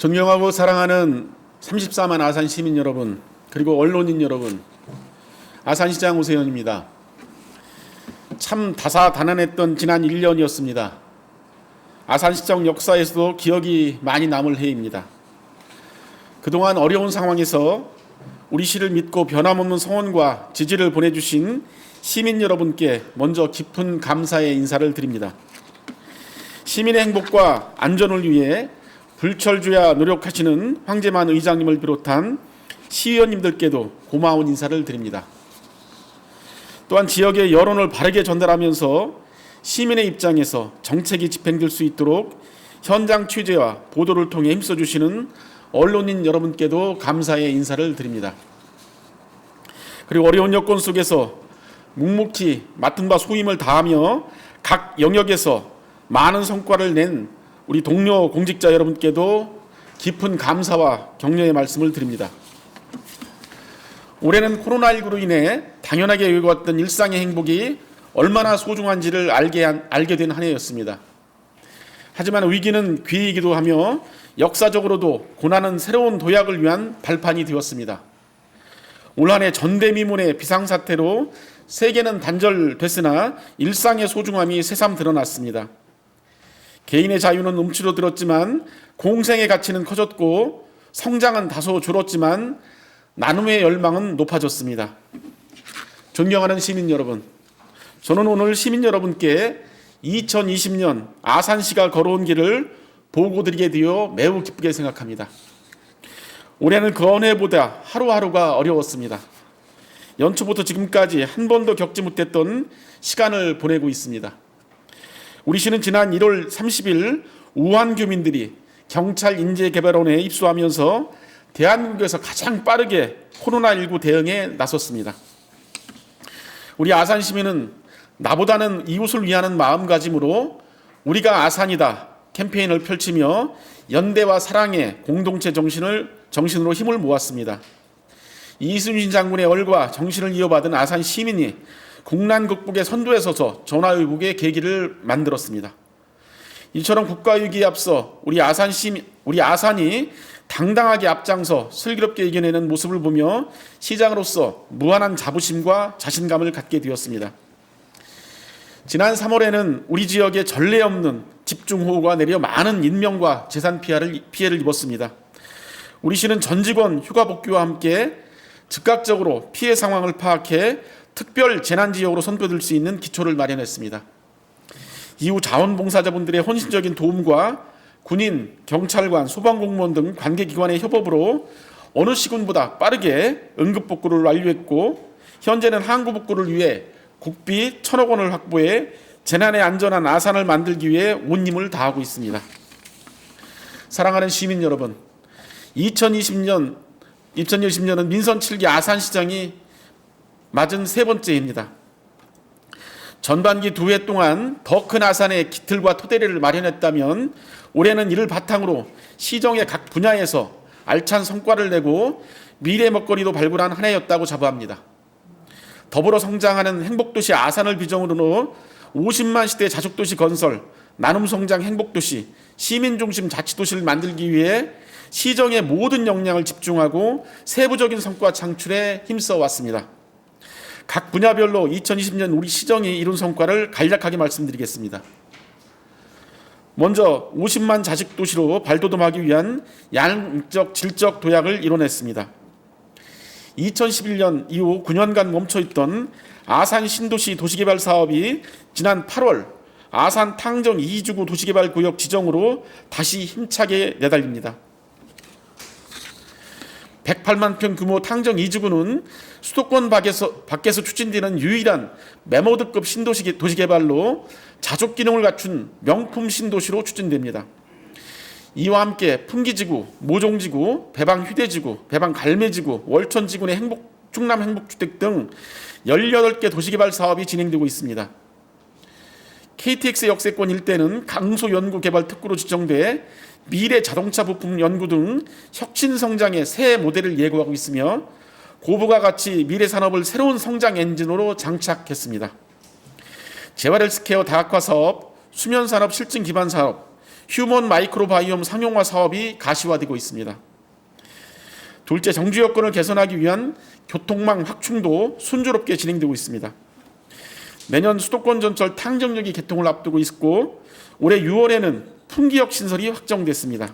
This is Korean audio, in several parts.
존경하고 사랑하는 34만 아산 시민 여러분, 그리고 언론인 여러분, 아산시장 오세현입니다. 참 다사다난했던 지난 1년이었습니다. 아산시청 역사에서도 기억이 많이 남을 해입니다. 그동안 어려운 상황에서 우리 시를 믿고 변함없는 성원과 지지를 보내주신 시민 여러분께 먼저 깊은 감사의 인사를 드립니다. 시민의 행복과 안전을 위해 불철주야 노력하시는 황재만 의장님을 비롯한 시의원님들께도 고마운 인사를 드립니다. 또한 지역의 여론을 바르게 전달하면서 시민의 입장에서 정책이 집행될 수 있도록 현장 취재와 보도를 통해 힘써 주시는 언론인 여러분께도 감사의 인사를 드립니다. 그리고 어려운 여건 속에서 묵묵히 맡은 바 소임을 다하며 각 영역에서 많은 성과를 낸 우리 동료 공직자 여러분께도 깊은 감사와 격려의 말씀을 드립니다. 올해는 코로나19로 인해 당연하게 여겨왔던 일상의 행복이 얼마나 소중한지를 알게, 한, 알게 된 한 해였습니다. 하지만 위기는 귀이기도 하며 역사적으로도 고난은 새로운 도약을 위한 발판이 되었습니다. 올 한해 전대미문의 비상사태로 세계는 단절됐으나 일상의 소중함이 새삼 드러났습니다. 개인의 자유는 움츠러들었지만 공생의 가치는 커졌고 성장은 다소 줄었지만 나눔의 열망은 높아졌습니다. 존경하는 시민 여러분, 저는 오늘 시민 여러분께 2020년 아산시가 걸어온 길을 보고 드리게 되어 매우 기쁘게 생각합니다. 올해는 그 어느 해보다 하루하루가 어려웠습니다. 연초부터 지금까지 한 번도 겪지 못했던 시간을 보내고 있습니다. 우리 시는 지난 1월 30일 우한 교민들이 경찰 인재개발원에 입소하면서 대한민국에서 가장 빠르게 코로나19 대응에 나섰습니다. 우리 아산 시민은 나보다는 이웃을 위하는 마음가짐으로 우리가 아산이다 캠페인을 펼치며 연대와 사랑의 공동체 정신을 정신으로 힘을 모았습니다. 이순신 장군의 얼과 정신을 이어받은 아산 시민이 국난 극복의 선두에 서서 전화위복의 계기를 만들었습니다. 이처럼 국가위기에 앞서 우리 아산 시민, 우리 아산이 당당하게 앞장서 슬기롭게 이겨내는 모습을 보며 시장으로서 무한한 자부심과 자신감을 갖게 되었습니다. 지난 3월에는 우리 지역에 전례 없는 집중호우가 내려 많은 인명과 재산 피해를, 피해를 입었습니다. 우리 시는 전 직원 휴가 복귀와 함께 즉각적으로 피해 상황을 파악해 특별 재난 지역으로 선포될 수 있는 기초를 마련했습니다. 이후 자원봉사자분들의 헌신적인 도움과 군인, 경찰관, 소방공무원 등 관계기관의 협업으로 어느 시군보다 빠르게 응급복구를 완료했고 현재는 항구복구를 위해 국비 천억 원을 확보해 재난에 안전한 아산을 만들기 위해 온 힘을 다하고 있습니다. 사랑하는 시민 여러분, 2020년 2020년은 민선 7기 아산시장이 맞은 세 번째입니다. 전반기 두 해 동안 더 큰 아산의 기틀과 토대를 마련했다면 올해는 이를 바탕으로 시정의 각 분야에서 알찬 성과를 내고 미래 먹거리도 발굴한 한 해였다고 자부합니다. 더불어 성장하는 행복도시 아산을 비전으로 50만 시대 자족도시 건설, 나눔 성장 행복도시, 시민 중심 자치도시를 만들기 위해 시정의 모든 역량을 집중하고 세부적인 성과 창출에 힘써 왔습니다. 각 분야별로 2020년 우리 시정이 이룬 성과를 간략하게 말씀드리겠습니다. 먼저 50만 자식 도시로 발돋움하기 위한 양적 질적 도약을 이뤄냈습니다. 2011년 이후 9년간 멈춰있던 아산 신도시 도시개발 사업이 지난 8월 아산 탕정 2주구 도시개발 구역 지정으로 다시 힘차게 내달립니다. 108만 평 규모 탕정 2주구는 수도권 밖에서, 밖에서 추진되는 유일한 메모드급 신도시 도시개발로 자족 기능을 갖춘 명품 신도시로 추진됩니다. 이와 함께 풍기지구, 모종지구, 배방 휴대지구, 배방 갈매지구, 월천지구 내 행복, 충남 행복주택 등 18개 도시개발 사업이 진행되고 있습니다. KTX 역세권 일대는 강소 연구 개발 특구로 지정돼 미래 자동차 부품 연구 등 혁신 성장의 새 모델을 예고하고 있으며 고부가 가치 미래 산업을 새로운 성장 엔진으로 장착했습니다. 재활 헬스케어 다학화 사업, 수면 산업 실증 기반 사업, 휴먼 마이크로바이옴 상용화 사업이 가시화되고 있습니다. 둘째, 정주 여건을 개선하기 위한 교통망 확충도 순조롭게 진행되고 있습니다. 내년 수도권 전철 탕정역이 개통을 앞두고 있고 올해 6월에는 풍기역 신설이 확정됐습니다.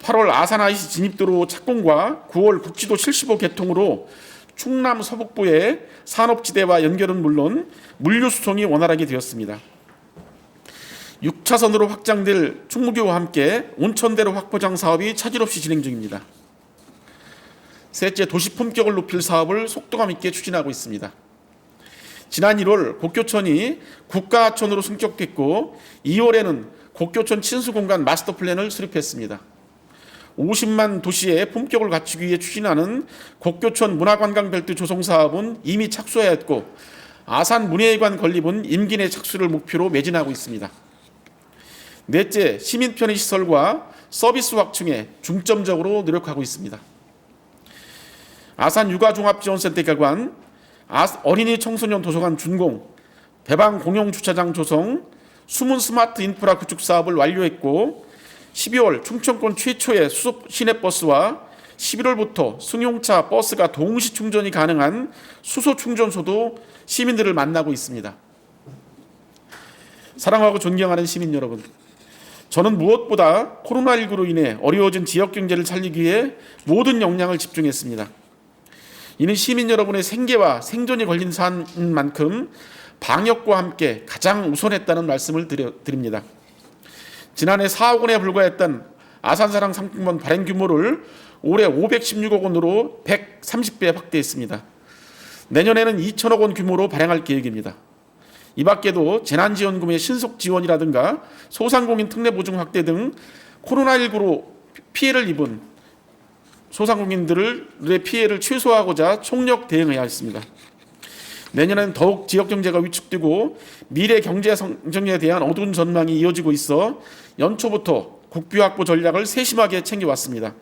8월 아산 IC 진입도로 착공과 9월 국지도 75 개통으로 충남 서북부의 산업지대와 연결은 물론 물류 수송이 원활하게 되었습니다. 6차선으로 확장될 충무교와 함께 온천대로 확보장 사업이 차질 없이 진행 중입니다. 셋째, 도시 품격을 높일 사업을 속도감 있게 추진하고 있습니다. 지난 1월 곡교천이 국가하천으로 승격됐고 2월에는 곡교천 친수공간 마스터 플랜을 수립했습니다. 50만 도시의 품격을 갖추기 위해 추진하는 곡교천 문화관광벨트 조성 사업은 이미 착수하였고 아산 문예회관 건립은 임기 내 착수를 목표로 매진하고 있습니다. 넷째, 시민 편의 시설과 서비스 확충에 중점적으로 노력하고 있습니다. 아산 육아종합지원센터 아- 어린이 청소년 도서관 준공, 배방 공용 주차장 조성, 숨은 스마트 인프라 구축 사업을 완료했고 12월 충청권 최초의 수소 시내버스와 11월부터 승용차 버스가 동시 충전이 가능한 수소 충전소도 시민들을 만나고 있습니다. 사랑하고 존경하는 시민 여러분, 저는 무엇보다 코로나19로 인해 어려워진 지역 경제를 살리기 위해 모든 역량을 집중했습니다. 이는 시민 여러분의 생계와 생존이 걸린 사안인 만큼 방역과 함께 가장 우선했다는 말씀을 드립니다. 지난해 4억 원에 불과했던 아산사랑 상품권 발행 규모를 올해 516억 원으로 130배 확대했습니다. 내년에는 2천억 원 규모로 발행할 계획입니다. 이 밖에도 재난지원금의 신속 지원이라든가 소상공인 특례 보증 확대 등 코로나19로 피해를 입은 소상공인들의 피해를 최소화하고자 총력 대응해야 했습니다. 내년에는 더욱 지역 경제가 위축되고 미래 경제 성장에 대한 어두운 전망이 이어지고 있어 연초부터 국비 확보 전략을 세심하게 챙겨왔습니다.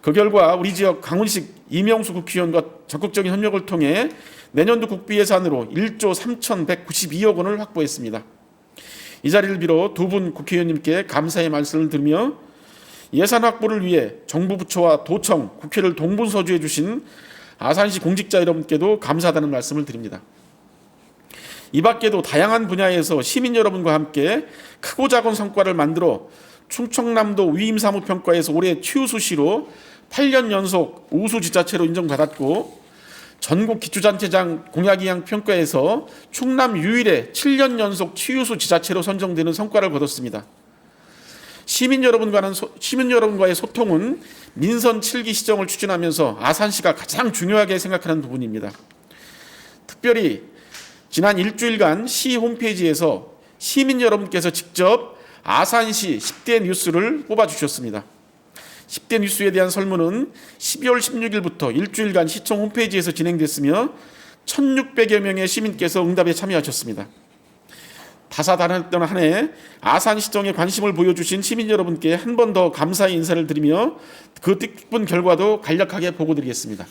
그 결과 우리 지역 강훈식 이명수 국회의원과 적극적인 협력을 통해 내년도 국비 예산으로 1조 3,192억 원을 확보했습니다. 이 자리를 빌어 두 분 국회의원님께 감사의 말씀을 드리며 예산 확보를 위해 정부 부처와 도청, 국회를 동분서주해 주신 아산시 공직자 여러분께도 감사하다는 말씀을 드립니다. 이 밖에도 다양한 분야에서 시민 여러분과 함께 크고 작은 성과를 만들어 충청남도 위임사무평가에서 올해 최우수시로 8년 연속 우수 지자체로 인정받았고 전국 기초단체장 공약이양 평가에서 충남 유일의 7년 연속 최우수 지자체로 선정되는 성과를 거뒀습니다. 시민 여러분과는 소, 시민 여러분과의 소통은 민선 7기 시정을 추진하면서 아산시가 가장 중요하게 생각하는 부분입니다. 특별히 지난 일주일간 시 홈페이지에서 시민 여러분께서 직접 아산시 10대 뉴스를 뽑아 주셨습니다. 10대 뉴스에 대한 설문은 12월 16일부터 일주일간 시청 홈페이지에서 진행됐으며 1,600여 명의 시민께서 응답에 참여하셨습니다. 다사다난했던 한 해 아산 시정에 관심을 보여주신 시민 여러분께 한 번 더 감사의 인사를 드리며 그 뜻깊은 결과도 간략하게 보고드리겠습니다.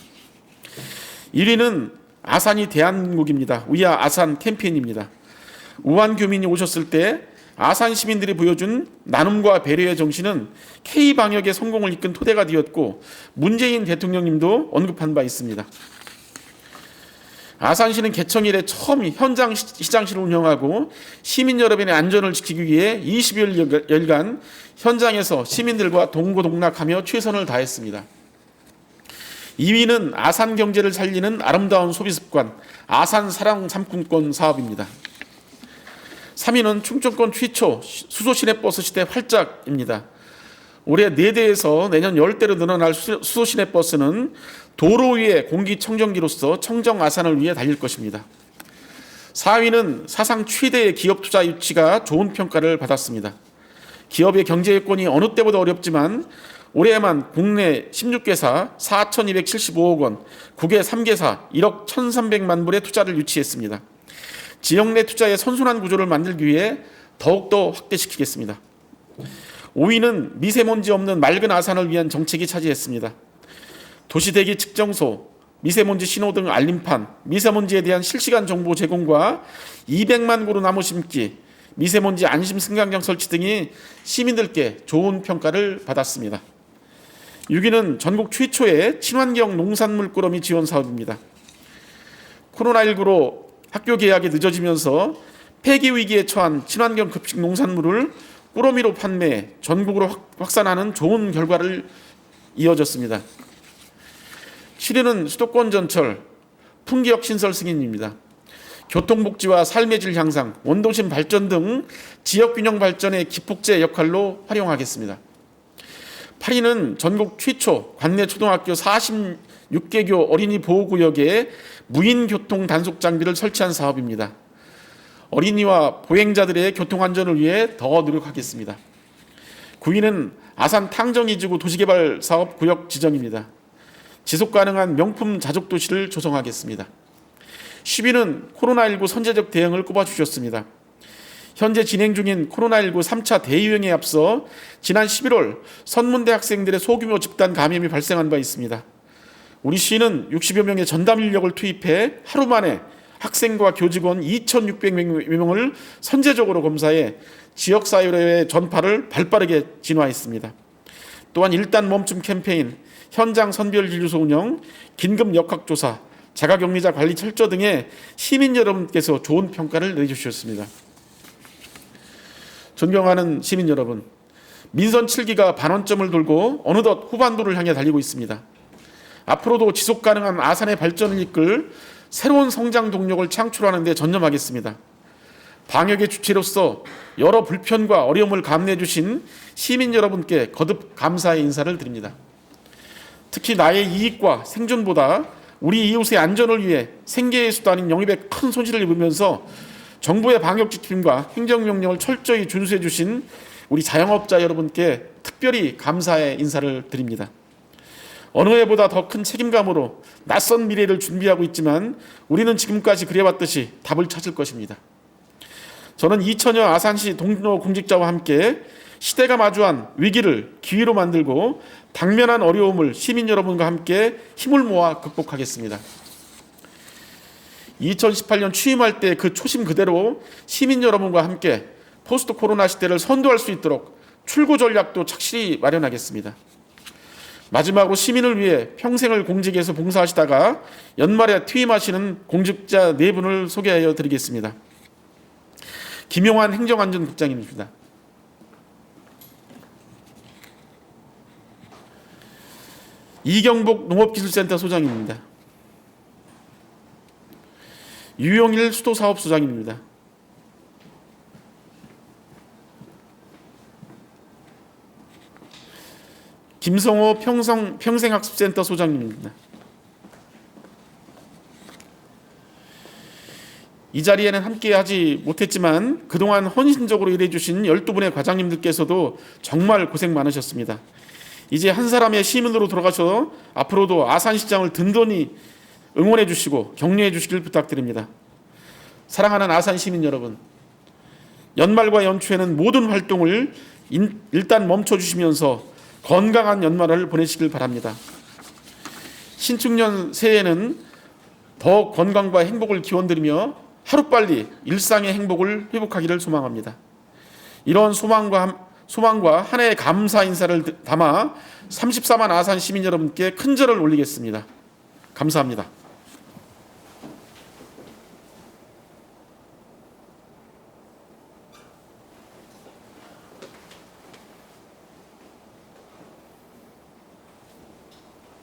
1위는 아산이 대한민국입니다. 위아 아산 캠페인입니다. 우한 교민이 오셨을 때 아산 시민들이 보여준 나눔과 배려의 정신은 K 방역의 성공을 이끈 토대가 되었고 문재인 대통령님도 언급한 바 있습니다. 아산시는 개청 이래 처음 현장 시장실을 운영하고 시민 여러분의 안전을 지키기 위해 20여일간 현장에서 시민들과 동고동락하며 최선을 다했습니다. 2위는 아산 경제를 살리는 아름다운 소비 습관 아산 사랑 상품권 사업입니다. 3위는 충청권 최초 수소 시내버스 시대 활짝입니다. 올해 4대에서 내년 10대로 늘어날 수소 시내 버스는 도로 위의 공기청정기로서 청정 아산을 위해 달릴 것입니다. 4위는 사상 최대의 기업 투자 유치가 좋은 평가를 받았습니다. 기업의 경제 여건이 어느 때보다 어렵지만 올해에만 국내 16개사 4,275억 원, 국외 3개사 1억 1,300만 불의 투자를 유치했습니다. 지역 내 투자의 선순환 구조를 만들기 위해 더욱더 확대시키겠습니다. 5위는 미세먼지 없는 맑은 아산을 위한 정책이 차지했습니다. 도시대기 측정소, 미세먼지 신호 등 알림판, 미세먼지에 대한 실시간 정보 제공과 200만 그루 나무 심기, 미세먼지 안심 승강장 설치 등이 시민들께 좋은 평가를 받았습니다. 6위는 전국 최초의 친환경 농산물 꾸러미 지원 사업입니다. 코로나19로 학교 개학이 늦어지면서 폐기 위기에 처한 친환경 급식 농산물을 꾸러미로 판매 전국으로 확- 확산하는 좋은 결과를 이어졌습니다. 7위는 수도권 전철 풍기역 신설 승인입니다. 교통복지와 삶의 질 향상, 원도심 발전 등 지역 균형 발전의 기폭제 역할로 활용하겠습니다. 8위는 전국 최초 관내 초등학교 46개교 어린이 보호구역에 무인 교통 단속 장비를 설치한 사업입니다. 어린이와 보행자들의 교통 안전을 위해 더 노력하겠습니다. 9위는 아산 탕정 이지구 도시개발 사업 구역 지정입니다. 지속 가능한 명품 자족 도시를 조성하겠습니다. 10위는 코로나19 선제적 대응을 꼽아주셨습니다. 현재 진행 중인 코로나19 3차 대유행에 앞서 지난 11월 선문대 학생들의 소규모 집단 감염이 발생한 바 있습니다. 우리 시는 60여 명의 전담 인력을 투입해 하루 만에 학생과 교직원 2,600명을 선제적으로 검사해 지역사회의 전파를 발빠르게 진화했습니다. 또한 일단 멈춤 캠페인, 현장 선별 진료소 운영, 긴급 역학조사, 자가격리자 관리 철저 등의 시민 여러분께서 좋은 평가를 내주셨습니다. 존경하는 시민 여러분, 민선 7기가 반원점을 돌고 어느덧 후반부를 향해 달리고 있습니다. 앞으로도 지속 가능한 아산의 발전을 이끌 새로운 성장 동력을 창출하는 데 전념하겠습니다. 방역의 주체로서 여러 불편과 어려움을 감내해 주신 시민 여러분께 거듭 감사의 인사를 드립니다. 특히 나의 이익과 생존보다 우리 이웃의 안전을 위해 생계의 수단인 영입에 큰 손실을 입으면서 정부의 방역 지침과 행정명령을 철저히 준수해 주신 우리 자영업자 여러분께 특별히 감사의 인사를 드립니다. 어느 해보다 더 큰 책임감으로 낯선 미래를 준비하고 있지만 우리는 지금까지 그래왔듯이 답을 찾을 것입니다. 저는 2000년 아산시 동료 공직자와 함께 시대가 마주한 위기를 기회로 만들고 당면한 어려움을 시민 여러분과 함께 힘을 모아 극복하겠습니다. 2018년 취임할 때 그 초심 그대로 시민 여러분과 함께 포스트 코로나 시대를 선도할 수 있도록 출구 전략도 착실히 마련하겠습니다. 마지막으로 시민을 위해 평생을 공직에서 봉사하시다가 연말에 퇴임하시는 공직자 네 분을 소개하여 드리겠습니다. 김용환 행정안전국장입니다. 이경복 농업기술센터 소장입니다. 유용일 수도사업소장입니다. 김성호 평성, 평생학습센터 소장님입니다. 이 자리에는 함께하지 못했지만 그동안 헌신적으로 일해주신 12분의 과장님들께서도 정말 고생 많으셨습니다. 이제 한 사람의 시민으로 돌아가셔 앞으로도 아산시장을 든든히 응원해 주시고 격려해 주시길 부탁드립니다. 사랑하는 아산 시민 여러분, 연말과 연초에는 모든 활동을 인- 일단 멈춰 주시면서 건강한 연말을 보내시길 바랍니다. 신축년 새해에는 더 건강과 행복을 기원드리며 하루빨리 일상의 행복을 회복하기를 소망합니다. 이런 소망과 함- 소망과 한 해의 감사 인사를 담아 34만 아산 시민 여러분께 큰 절을 올리겠습니다. 감사합니다.